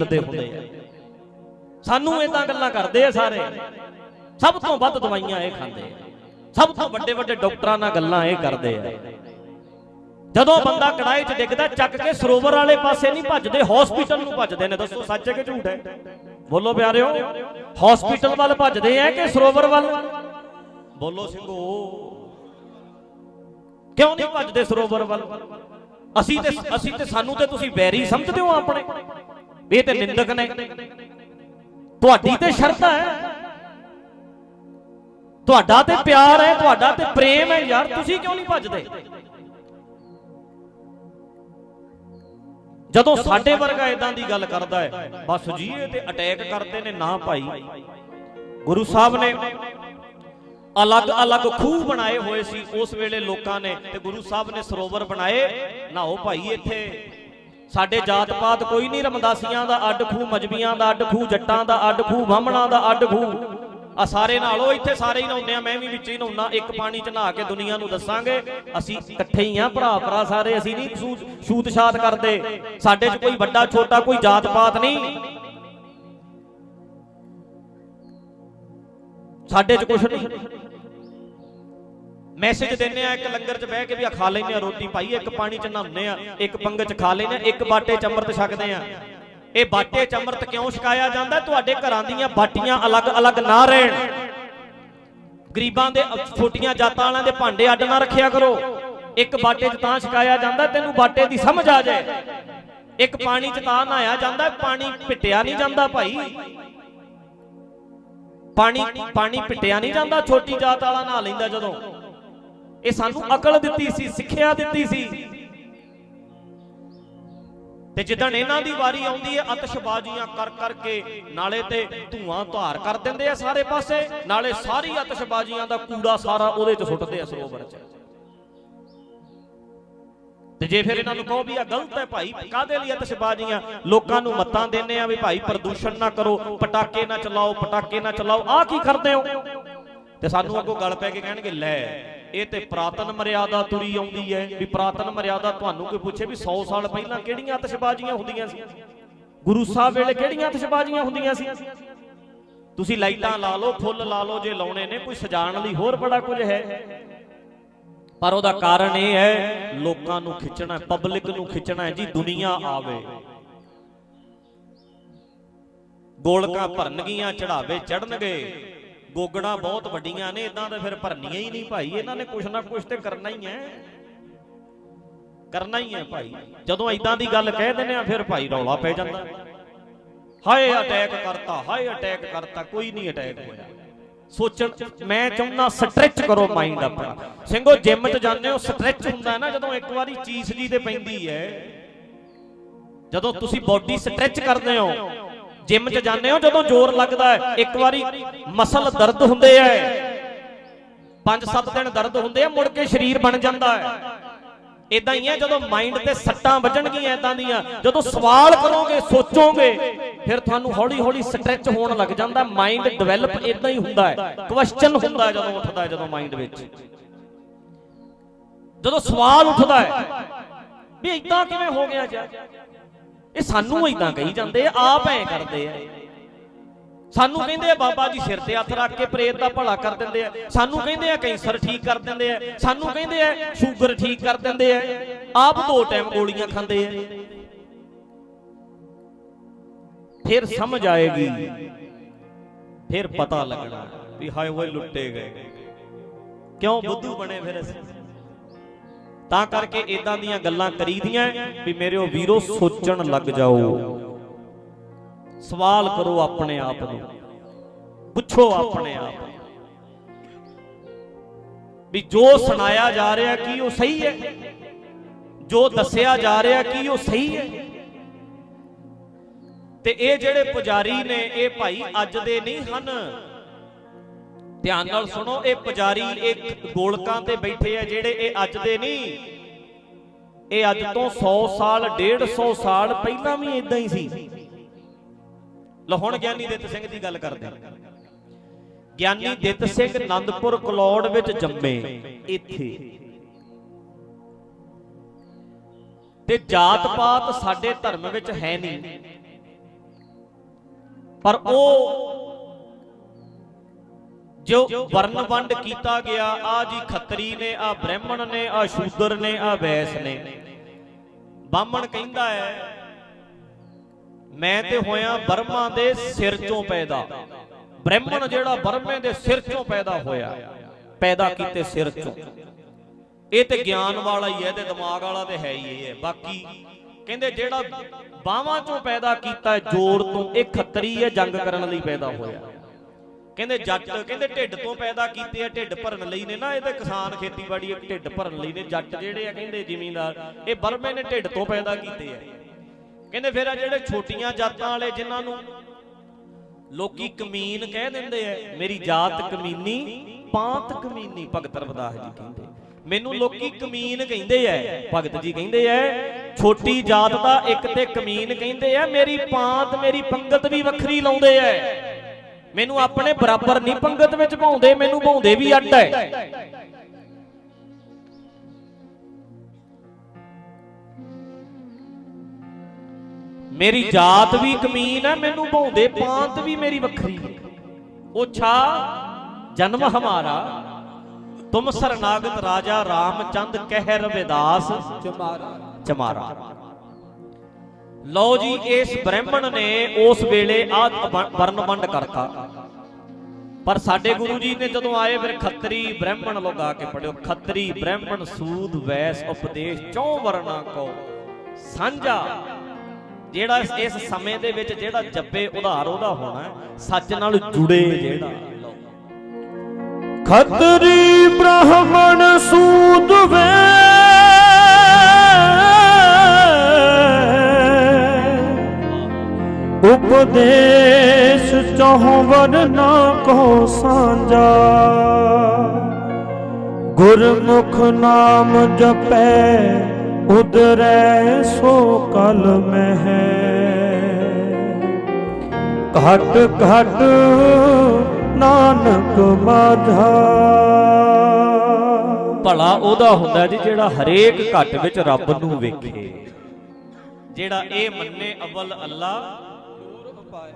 ਕਰਦੇ ਹੁੰਦੇ ਆ। ਸਾਨੂੰ ਇਦਾਂ ਗੱਲਾਂ ਕਰਦੇ ਆ ਸਾਰੇ। ਸਭ ਤੋਂ ਵੱਧ ਦਵਾਈਆਂ ਇਹ ਖਾਂਦੇ ਆ। ਸਭ ਤੋਂ ਵੱਡੇ ਵੱਡੇ ਡਾਕਟਰਾਂ ਨਾਲ ਗੱਲਾਂ ਇਹ ਕਰਦੇ ਆ। ਜਦੋਂ ਬੰਦਾ ਕੜਾਈ 'ਚ ਡਿੱਗਦਾ, ਚੱਕ ਕੇ ਸਰੋਵਰ ਵਾਲੇ ਪਾਸੇ ਨਹੀਂ ਭੱਜਦੇ ਹਸਪੀਟਲ ਨੂੰ ਭੱਜਦੇ ਨੇ। ਦੱਸੋ, ਸੱਚ ਹੈ ਕਿ ਝੂਠ ਹੈ? ਬੋਲੋ ਪਿਆਰਿਓ ਹਸਪੀਟਲ ਵੱਲ ਭੱਜਦੇ ਆ ਕਿ ਸਰੋਵਰ ਵੱਲ? ਬੋਲੋ ਸਿੰਘੋ, ਕਿਉਂ ਨਹੀਂ ਭੱਜਦੇ ਸਰੋਵਰ ਵੱਲ? ਅਸੀਂ ਤੇ ਅਸੀਂ ਤੇ ਸਾਨੂੰ ਤੇ ਤੁਸੀਂ ਵੈਰੀ ਸਮਝਦੇ ਹੋ ਆਪਣੇ। ਇਹ ਤੇ ਨਿੰਦਕ ਨੇ। ਤੁਹਾਡੀ ਤੇ ਸ਼ਰਧਾ ਹੈ। ਤੁਹਾਡਾ ਤੇ ਪਿਆਰ ਹੈ ਤੁਹਾਡਾ ਤੇ ਪ੍ਰੇਮ ਹੈ। ਯਾਰ ਤੁਸੀਂ ਕਿਉਂ ਨਹੀਂ ਭੱਜਦੇ? ਜਦੋਂ ਸਾਡੇ ਵਰਗਾ ਇਦਾਂ ਦੀ ਗੱਲ ਕਰਦਾ ਹੈ ਬਸ ਜੀ ਇਹ ਤੇ ਅਟੈਕ ਕਰਦੇ ਨੇ ਨਾ ਭਾਈ। ਗੁਰੂ ਸਾਹਿਬ ਨੇ ਅਲੱਗ-ਅਲੱਗ ਖੂਹ ਬਣਾਏ ਹੋਏ ਸੀ ਉਸ ਵੇਲੇ ਲੋਕਾਂ ਨੇ ਤੇ ਗੁਰੂ ਸਾਹਿਬ ਨੇ ਸਰੋਵਰ ਬਣਾਏ। ਨਹਾਓ ਭਾਈ ਇੱਥੇ। ਸਾਡੇ ਜਾਤ ਪਾਤ ਕੋਈ ਨਹੀਂ ਰਮਦਾਸੀਆਂ ਦਾ ਅੱਡ ਖੂਹ ਮਜਬੀਆਂ ਦਾ ਅੱਡ ਖੂਹ ਜੱਟਾਂ ਦਾ ਅੱਡ ਖੂਹ ਬਾਹਮਣਾਂ ਦਾ ਅੱਡ ਖੂਹ। ਆ ਸਾਰੇ ਨਾਲੋਂ ਇੱਥੇ ਸਾਰੇ ਹੀ ਨਹਾਉਂਦੇ ਆ ਮੈਂ ਵੀ ਵਿੱਚ ਹੀ ਨਹਾਉਣਾ ਇੱਕ ਪਾਣੀ ਚ ਨਹਾ ਕੇ ਦੁਨੀਆ ਨੂੰ ਦੱਸਾਂਗੇ ਅਸੀਂ ਇਕੱਠੇ ਹੀ ਆ ਭਰਾ ਭਰਾ ਸਾਰੇ ਅਸੀਂ ਨਹੀਂ ਸੂਤ ਛੂਤ ਛਾਤ ਕਰਦੇ। ਸਾਡੇ 'ਚ ਕੋਈ ਵੱਡਾ ਛੋਟਾ ਕੋਈ ਜਾਤ ਪਾਤ ਨਹੀਂ। ਸਾਡੇ 'ਚ ਕੁਛ ਨਹੀਂ। ਮੈਸੇਜ ਦਿੰਨੇ ਆ, ਇੱਕ ਲੰਗਰ 'ਚ ਬਹਿ ਕੇ ਵੀ ਆ ਖਾ ਲੈਨੇ ਆ, ਰੋਟੀ ਭਾਈ ਇੱਕ ਪਾਣੀ 'ਚ ਨਹਾਉਂਦੇ ਆ, ਇੱਕ ਪੰਗਤ 'ਚ ਖਾ ਲੈਨੇ ਆ, ਇੱਕ ਬਾਟੇ 'ਚ ਅੰਮ੍ਰਿਤ ਛਕਦੇ ਆ। ਇਹ ਬਾਟੇ 'ਚ ਅੰਮ੍ਰਿਤ ਕਿਉਂ ਛਕਾਇਆ ਜਾਂਦਾ? ਤੁਹਾਡੇ ਘਰਾਂ ਦੀਆਂ ਬਾਟੀਆਂ ਅਲੱਗ-ਅਲੱਗ ਨਾ ਰਹਿਣ। ਗਰੀਬਾਂ ਦੇ ਛੋਟੀਆਂ ਜਾਤਾਂ ਵਾਲਿਆਂ ਦੇ ਭਾਂਡੇ ਅੱਡ ਨਾ ਰੱਖਿਆ ਕਰੋ। ਇੱਕ ਬਾਟੇ 'ਚ ਤਾਂ ਛਕਾਇਆ ਜਾਂਦਾ, ਤੈਨੂੰ ਬਾਟੇ ਦੀ ਸਮਝ ਆ ਜਾਏ। ਇੱਕ ਪਾਣੀ 'ਚ ਤਾਂ ਨਹਾਇਆ ਜਾਂਦਾ, ਪਾਣੀ ਪਿੱਟਿਆ ਨਹੀਂ ਜਾਂਦਾ ਭਾਈ। ਪਾਣੀ ਪਾਣੀ ਪਿੱਟਿਆ ਨਹੀਂ ਜਾਂਦਾ, ਛੋਟੀ ਜਾਤ ਵਾਲਾ ਨਹਾ ਲੈਂਦਾ ਜਦੋਂ। ਇਹ ਸਾਨੂੰ ਅਕਲ ਦਿੱਤੀ ਸੀ, ਸਿੱਖਿਆ ਦਿੱਤੀ ਸੀ। ਤੇ ਜਿੱਦਣ ਇਹਨਾਂ ਦੀ ਵਾਰੀ ਆਉਂਦੀ ਹੈ ਅਤਸ਼ਬਾਜ਼ੀਆਂ ਕਰ ਕਰਕੇ ਨਾਲੇ ਤੇ ਧੂਆਂ ਧਾਰ ਕਰ ਦਿੰਦੇ ਆ ਸਾਰੇ ਪਾਸੇ, ਨਾਲੇ ਸਾਰੀ ਅਤਸ਼ਬਾਜ਼ੀਆਂ ਦਾ ਕੂੜਾ ਸਾਰਾ ਉਹਦੇ 'ਚ ਸੁੱਟਦੇ ਆ ਸਰੋਵਰ 'ਚ। ਤੇ ਜੇ ਫਿਰ ਇਹਨਾਂ ਨੂੰ ਕਹੋ ਵੀ ਆ ਗਲਤ ਹੈ ਭਾਈ ਕਾਦੇ ਲਈ ਅਤਸ਼ਬਾਜ਼ੀਆਂ ਲੋਕਾਂ ਨੂੰ ਮਤਾਂ ਦਿੰਨੇ ਆ ਵੀ ਭਾਈ ਪ੍ਰਦੂਸ਼ਣ ਨਾ ਕਰੋ, ਪਟਾਕੇ ਨਾ ਚਲਾਓ, ਪਟਾਕੇ ਨਾ ਚਲਾਓ ਆ ਕੀ ਕਰਦੇ ਹੋ? ਤੇ ਸਾਨੂੰ ਅੱਗੋਂ ਗੱਲ ਪੈ ਕੇ ਕਹਿਣਗੇ, ਲੈ ਇਹ ਤੇ ਪ੍ਰਾਤਨ ਮਰਿਆਦਾ ਤੁਰੀ ਆਉਂਦੀ ਹੈ। ਵੀ ਪ੍ਰਾਤਨ ਮਰਿਆਦਾ ਤੁਹਾਨੂੰ ਕੋਈ ਪੁੱਛੇ ਵੀ 100 ਸਾਲ ਪਹਿਲਾਂ ਕਿਹੜੀਆਂ ਅਤਸ਼ਬਾਜ਼ੀਆਂ ਹੁੰਦੀਆਂ ਸੀ? ਗੁਰੂ ਸਾਹਿਬ ਵੇਲੇ ਕਿਹੜੀਆਂ ਅਤਸ਼ਬਾਜ਼ੀਆਂ ਹੁੰਦੀਆਂ ਸੀ? ਤੁਸੀਂ ਲਾਈਟਾਂ ਲਾ ਲਓ, ਫੁੱਲ ਲਾ ਲਓ, ਜੇ ਲਾਉਣੇ ਨੇ, ਕੋਈ ਸਜਾਉਣ ਲਈ ਹੋਰ ਬੜਾ ਕੁਝ ਹੈ। ਪਰ ਉਹਦਾ ਕਾਰਨ ਇਹ ਹੈ, ਲੋਕਾਂ ਨੂੰ ਖਿੱਚਣਾ ਪਬਲਿਕ ਨੂੰ ਖਿੱਚਣਾ ਹੈ, ਜੀ, ਦੁਨੀਆ ਆਵੇ। ਗੋਲਕਾਂ ਭਰਨਗੀਆਂ ਚੜਾਵੇ ਚੜਨਗੇ ਗੋਗੜਾ ਬਹੁਤ ਵੱਡੀਆਂ ਨੇ ਇਦਾਂ ਤਾਂ ਫਿਰ ਭਰਨੀਆਂ ਹੀ ਨਹੀਂ ਭਾਈ। ਇਹਨਾਂ ਨੇ ਕੁਛ ਨਾ ਕੁਛ ਤੇ ਕਰਨਾ ਹੀ ਹੈ। ਕਰਨਾ ਹੀ ਹੈ ਭਾਈ। ਜਦੋਂ ਇਦਾਂ ਦੀ ਗੱਲ ਕਹਿ ਦਿੰਦੇ ਆ ਫਿਰ ਭਾਈ ਰੌਲਾ ਪੈ ਜਾਂਦਾ। ਹਾਏ ਅਟੈਕ ਕਰਤਾ, ਹਾਏ ਅਟੈਕ ਕਰਤਾ, ਕੋਈ ਨਹੀਂ ਅਟੈਕ ਹੋਇਆ। ਸੋਚਣ, ਮੈਂ ਚਾਹੁੰਦਾ ਸਟ੍ਰੈਚ ਕਰੋ ਮਾਈਂਡ ਆਪਣਾ। ਸਿੰਘੋ ਜਿਮ 'ਚ ਜਾਂਦੇ ਹੋ ਸਟ੍ਰੈਚ ਹੁੰਦਾ ਨਾ, ਜਦੋਂ ਇੱਕ ਵਾਰੀ ਚੀਸ ਜੀ ਤੇ ਪੈਂਦੀ ਹੈ। ਜਦੋਂ ਤੁਸੀਂ ਬਾਡੀ ਸਟ੍ਰੈਚ ਕਰਦੇ ਹੋ ਜਿਮ 'ਚ ਜਾਂਦੇ ਹੋ, ਜਦੋਂ ਜ਼ੋਰ ਲੱਗਦਾ ਹੈ, ਇੱਕ ਵਾਰੀ ਮਸਲ ਦਰਦ ਹੁੰਦੇ ਐ 5-7 ਦਿਨ ਦਰਦ ਹੁੰਦੇ ਆ, ਮੁੜ ਕੇ ਸਰੀਰ ਬਣ ਜਾਂਦਾ ਹੈ। ਇਦਾਂ ਹੀ ਹੈ, ਜਦੋਂ ਮਾਈਂਡ ਤੇ ਸੱਟਾਂ ਵੱਜਣਗੀਆਂ ਇਦਾਂ ਦੀਆਂ, ਜਦੋਂ ਸਵਾਲ ਕਰੋਗੇ, ਸੋਚੋਗੇ, ਫਿਰ ਤੁਹਾਨੂੰ ਹੌਲੀ-ਹੌਲੀ ਸਟ੍ਰੈਚ ਹੋਣ ਲੱਗ ਜਾਂਦਾ ਮਾਈਂਡ ਡਿਵੈਲਪ ਇਦਾਂ ਹੀ ਹੁੰਦਾ ਹੈ। ਕੁਐਸਚਨ ਹੁੰਦਾ ਜਦੋਂ ਉੱਠਦਾ ਜਦੋਂ ਮਾਈਂਡ ਵਿੱਚ। ਜਦੋਂ ਸਵਾਲ ਉੱਠਦਾ ਹੈ, ਵੀ ਇਦਾਂ ਕਿਵੇਂ ਹੋ ਗਿਆ ਜੀ? ਇਹ ਸਾਨੂੰ ਇਦਾਂ ਕਹੀ ਜਾਂਦੇ ਆ ਆਪ ਐ ਕਰਦੇ ਆ। ਸਾਨੂੰ ਕਹਿੰਦੇ ਆ ਬਾਬਾ ਜੀ ਸਿਰ ਤੇ ਹੱਥ ਰੱਖ ਕੇ ਪ੍ਰੇਤ ਦਾ ਭਲਾ ਕਰ ਦਿੰਦੇ ਆ। ਸਾਨੂੰ ਕਹਿੰਦੇ ਆ ਕੈਂਸਰ ਠੀਕ ਕਰ ਦਿੰਦੇ ਆ। ਸਾਨੂੰ ਕਹਿੰਦੇ ਆ ਸ਼ੂਗਰ ਠੀਕ ਕਰ ਦਿੰਦੇ ਆ। ਆਪ ਦੋ ਟਾਈਮ ਗੋਲੀਆਂ ਖਾਂਦੇ ਆ। ਫਿਰ ਸਮਝ ਆਏਗੀ। ਫਿਰ ਪਤਾ ਲੱਗਣਾ ਵੀ ਹਾਏ ਓਏ ਲੁੱਟੇ ਗਏ। ਕਿਉਂ ਬੁੱਧੂ ਬਣੇ ਫਿਰ ਅਸੀਂ? ਤਾਂ ਕਰਕੇ ਇਦਾਂ ਦੀਆਂ ਗੱਲਾਂ ਕਰੀਦੀਆਂ ਵੀ ਮੇਰਿਓ ਵੀਰੋ ਸੋਚਣ ਲੱਗ ਜਾਓ। ਸਵਾਲ ਕਰੋ ਆਪਣੇ ਆਪ ਨੂੰ। ਪੁੱਛੋ ਆਪਣੇ ਆਪ ਵੀ ਜੋ ਸੁਣਾਇਆ ਜਾ ਰਿਹਾ ਕੀ ਉਹ ਸਹੀ ਹੈ ਜੋ ਦੱਸਿਆ ਜਾ ਰਿਹਾ ਕੀ ਉਹ ਸਹੀ ਹੈ ਤੇ ਇਹ ਜਿਹੜੇ ਪੁਜਾਰੀ ਨੇ, ਇਹ ਭਾਈ ਅੱਜ ਦੇ ਨਹੀਂ ਹਨ। ਧਿਆਨ ਨਾਲ ਸੁਣੋ, ਇਹ ਪੁਜਾਰੀ ਇਹ ਗੋਲਕਾਂ ਤੇ ਬੈਠੇ ਆ ਜਿਹੜੇ ਇਹ ਅੱਜ ਦੇ ਨਹੀਂ। ਇਹ ਅੱਜ ਤੋਂ 100 ਸਾਲ 150 ਸਾਲ ਪਹਿਲਾਂ ਵੀ ਇਦਾਂ ਹੀ ਸੀ। ਲੋ ਹੁਣ ਗਿਆਨੀ ਦਿੱਤ ਸਿੰਘ ਦੀ ਗੱਲ ਕਰਦੇ ਗਿਆਨੀ ਦਿੱਤ ਸਿੰਘ ਆਨੰਦਪੁਰ ਕਲੌੜ ਵਿੱਚ ਜੰਮੇ ਇੱਥੇ। ਤੇ ਜਾਤ ਪਾਤ ਸਾਡੇ ਧਰਮ ਵਿੱਚ ਹੈ ਨਹੀਂ। ਪਰ ਉਹ ਜੋ ਵਰਨ ਵੰਡ ਕੀਤਾ ਗਿਆ, ਆ ਜੀ ਖੱਤਰੀ ਨੇ, ਆ ਬ੍ਰਾਹਮਣ ਨੇ, ਆ ਸ਼ੂਦਰ ਨੇ, ਆ ਵੈਸ ਨੇ। ਬਾਹਮਣ ਕਹਿੰਦਾ ਹੈ, ਮੈਂ ਤੇ ਹੋਇਆ ਬਰਮਾ ਦੇ ਸਿਰ ਚੋਂ ਪੈਦਾ। ਬ੍ਰਾਹਮਣ ਜਿਹੜਾ ਬਰਮੇ ਦੇ ਸਿਰ ਚੋਂ ਪੈਦਾ ਹੋਇਆ, ਪੈਦਾ ਕੀਤੇ ਸਿਰ ਚੋਂ। ਇਹ ਤੇ ਗਿਆਨ ਵਾਲਾ ਹੀ ਹੈ ਤੇ ਦਿਮਾਗ ਵਾਲਾ ਤੇ ਹੈ ਹੀ ਹੈ। ਬਾਕੀ ਕਹਿੰਦੇ ਜਿਹੜਾ ਬਾਹਾਂ ਚੋਂ ਪੈਦਾ ਕੀਤਾ ਜ਼ੋਰ ਤੋਂ, ਇਹ ਖੱਤਰੀ ਹੈ, ਜੰਗ ਕਰਨ ਲਈ ਪੈਦਾ ਹੋਇਆ। ਕਹਿੰਦੇ ਜੱਟ, ਕਹਿੰਦੇ ਢਿੱਡ ਤੋਂ ਪੈਦਾ ਕੀਤੇ ਆ, ਢਿੱਡ ਭਰਨ ਲਈ ਨੇ ਨਾ, ਇਹ ਤੇ ਕਿਸਾਨ ਖੇਤੀਬਾੜੀ ਇੱਕ ਢਿੱਡ ਭਰਨ ਲਈ ਨੇ, ਜੱਟ ਜਿਹੜੇ ਆ ਕਹਿੰਦੇ ਜ਼ਿਮੀਂਦਾਰ ਇਹ ਬਰਮੇ ਨੇ ਢਿੱਡ ਤੋਂ ਪੈਦਾ ਕੀਤੇ ਆ। ਕਹਿੰਦੇ ਫਿਰ ਆ ਜਿਹੜੇ ਛੋਟੀਆਂ ਜਾਤਾਂ ਵਾਲੇ ਜਿਨ੍ਹਾਂ ਨੂੰ ਲੋਕੀ ਕਮੀਨ ਕਹਿ ਦਿੰਦੇ ਆ, ਮੇਰੀ ਜਾਤ ਕਮੀਨੀ, ਪਾਂਤ ਕਮੀਨੀ, ਭਗਤ ਰਵਦਾਸ ਜੀ ਕਹਿੰਦੇ। ਮੈਨੂੰ ਲੋਕੀ ਕਮੀਨ ਕਹਿੰਦੇ ਐ ਭਗਤ ਜੀ ਕਹਿੰਦੇ ਐ ਛੋਟੀ ਜਾਤ ਦਾ ਇੱਕ ਤੇ ਕਮੀਨ ਕਹਿੰਦੇ ਐ ਮੇਰੀ ਪਾਂਤ, ਮੇਰੀ ਪੰਗਤ ਵੀ ਵੱਖਰੀ ਲਾਉਂਦੇ ਐ ਮੈਨੂੰ ਆਪਣੇ ਬਰਾਬਰ ਨਹੀਂ ਪੰਗਤ ਵਿੱਚ ਭਾਉਂਦੇ, ਮੈਨੂੰ ਭਾਉਂਦੇ ਵੀ ਅੱਡ ਐ ਮੇਰੀ ਜਾਤ ਵੀ ਕਮੀਨ ਹੈ, ਮੈਨੂੰ ਭਾਉਂਦੇ ਪਾਂਤ ਵੀ ਮੇਰੀ ਵੱਖਰੀ। ਹੈ ਓਛਾ, ਜਨਮ ਹਮਾਰਾ, ਤੁਮ ਸਰਨਾਗਤ ਰਾਜਾ ਰਾਮਚੰਦ ਕਹਿ ਰਵਿਦਾਸ ਚਮਾਰਾ ਚਮਾਰਾ। ਲਓ ਜੀ, ਇਸ ਬ੍ਰਾਹਮਣ ਨੇ ਉਸ ਵੇਲੇ ਆ ਵਰਨ ਕਰਤਾ। ਪਰ ਸਾਡੇ ਗੁਰੂ ਜੀ ਨੇ ਜਦੋਂ ਆਏ ਫਿਰ ਖੱਤਰੀ ਬ੍ਰਾਹਮਣ ਲਗਾ ਕੇ ਪੜਿਓ ਖੱਤਰੀ ਬ੍ਰਾਹਮਣ ਸੂਦ, ਵੈਸ, ਉਪਦੇਸ਼, ਚੌ ਵਰਨਾ ਕੋ ਸਾਂਝਾ। ਜਿਹੜਾ ਇਸ- ਸਮੇਂ ਦੇ ਵਿੱਚ ਜਿਹੜਾ ਜੱਬੇ ਉਧਾਰ ਉਹਦਾ ਹੋਣਾ ਸੱਚ ਨਾਲ ਜੁੜੇ ਜਿਹੜਾ। ਖੱਤਰੀ ਬ੍ਰਾਹਮਣ ਸੂਦ ਵੇ ਉਪਦੇਸ਼ ਚਹੁ ਵਰਨਾ ਕੋ ਸਾਂਝਾ। ਗੁਰਮੁਖ ਨਾਮ ਜਪੈ ਉਦਰੈ ਸੋ ਕਲ ਮਹਿ। ਘਟ ਘਟ ਨਾਨਕ ਮਾਝਾ। ਭਲਾ ਉਹਦਾ ਹੁੰਦਾ ਜੀ ਜਿਹੜਾ ਹਰੇਕ ਘਟ ਵਿੱਚ ਰੱਬ ਨੂੰ ਵੇਖੇ। ਜਿਹੜਾ ਇਹ ਮੰਨੇ ਅਵਲ ਅੱਲਾ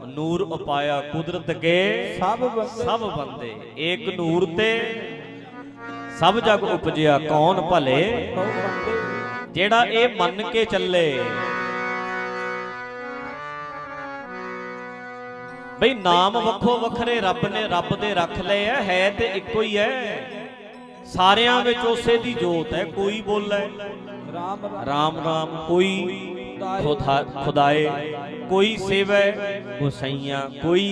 ਨੂਰ ਉਪਾਇਆ ਕੁਦਰਤ ਕੇ ਸਭ ਬੰਦੇ। ਸਭ ਬੰਦੇ ਏਕ ਨੂਰ ਤੇ ਸਭ ਜਗ ਉਪਜਿਆ ਕੌਣ ਭਲੇ? ਜਿਹੜਾ ਇਹ ਮੰਨ ਕੇ ਚੱਲੇ। ਬਈ ਨਾਮ ਵੱਖੋ ਵੱਖਰੇ ਰੱਬ ਨੇ ਰੱਬ ਦੇ ਰੱਖ ਲਏ ਆ ਹੈ ਤੇ ਇੱਕੋ ਹੀ ਹੈ ਸਾਰਿਆਂ ਵਿੱਚ ਉਸੇ ਦੀ ਜੋਤ ਹੈ ਕੋਈ ਬੋਲੇ। ਰਾਮ। ਰਾਮ ਰਾਮ ਕੋਈ ਖੁਦਾ ਖੁਦਾਏ, ਕੋਈ ਸੇਵੈ ਗੁਸਈਆਂ ਕੋਈ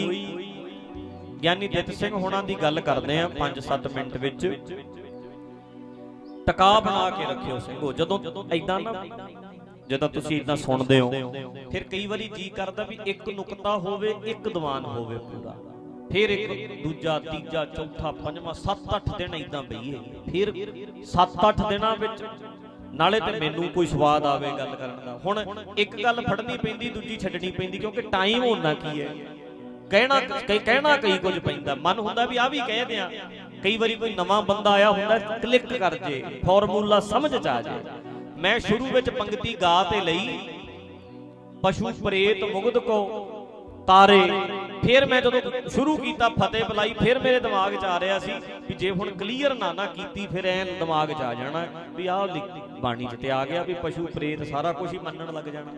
ਗਿਆਨੀ ਦਿੱਤ ਸਿੰਘ ਹੋਣਾ ਦੀ ਗੱਲ ਕਰਦੇ ਆ 5-7 ਮਿੰਟ ਵਿੱਚ। ਟਿਕਾ ਬਣਾ ਕੇ ਰੱਖਿਓ ਸਿੰਘੋ, ਜਦੋਂ ਐਦਾਂ ਨਾ ਜਦੋਂ ਤੁਸੀਂ ਇਦਾਂ ਸੁਣਦੇ ਹੋ, ਫਿਰ ਕਈ ਵਾਰੀ ਜੀ ਕਰਦਾ ਵੀ ਇੱਕ ਨੁਕਤਾ ਹੋਵੇ, ਇੱਕ ਦੀਵਾਨ ਹੋਵੇ ਪੂਰਾ। ਫਿਰ ਇੱਕ ਦੂਜਾ, ਤੀਜਾ, ਚੌਥਾ, ਪੰਜਵਾਂ 7-8 ਦਿਨ ਇਦਾਂ ਬਈਏ। ਫਿਰ 7-8 ਦਿਨਾਂ ਵਿੱਚ ਨਾਲੇ ਤੇ ਮੈਨੂੰ ਕੋਈ ਸਵਾਦ ਆਵੇ ਗੱਲ ਕਰਨ ਦਾ। ਹੁਣ ਇੱਕ ਗੱਲ ਫੜਨੀ ਪੈਂਦੀ, ਦੂਜੀ ਛੱਡਣੀ ਪੈਂਦੀ, ਕਿਉਂਕਿ ਟਾਈਮ ਹੋਣਾ ਕੀ ਹੈ? ਕਹਿਣਾ ਕਈ ਕਹਿਣਾ ਕਈ ਕੁਝ ਪੈਂਦਾ। ਮਨ ਹੁੰਦਾ ਵੀ ਆ ਵੀ ਕਹਿ ਦਿਆਂ। ਕਈ ਵਾਰੀ ਕੋਈ ਨਵਾਂ ਬੰਦਾ ਆਇਆ ਹੁੰਦਾ ਕਲਿੱਕ ਕਰ ਜੇ ਫਾਰਮੂਲਾ ਸਮਝ ਚ ਆ ਜੇ। ਮੈਂ ਸ਼ੁਰੂ ਵਿੱਚ ਪੰਕਤੀ ਗਾ ਤੇ ਲਈ, ਪਸ਼ੂ ਪ੍ਰੇਤ ਮੁਗਧ ਕੋ, ਤਾਰੇ ਫਿਰ ਮੈਂ ਜਦੋਂ ਸ਼ੁਰੂ ਕੀਤਾ ਫਤਿਹ ਬੁਲਾਈ ਫਿਰ ਮੇਰੇ ਦਿਮਾਗ 'ਚ ਆ ਰਿਹਾ ਸੀ ਵੀ ਜੇ ਹੁਣ ਕਲੀਅਰ ਨਾ ਨਾ ਕੀਤੀ, ਫਿਰ ਐਨ ਦਿਮਾਗ 'ਚ ਆ ਜਾਣਾ ਵੀ ਆਹ ਬਾਣੀ 'ਚ ਤੇ ਆ ਗਿਆ ਵੀ ਪਸ਼ੂ ਪ੍ਰੇਤ ਸਾਰਾ ਕੁਝ ਹੀ ਮੰਨਣ ਲੱਗ ਜਾਣਾ।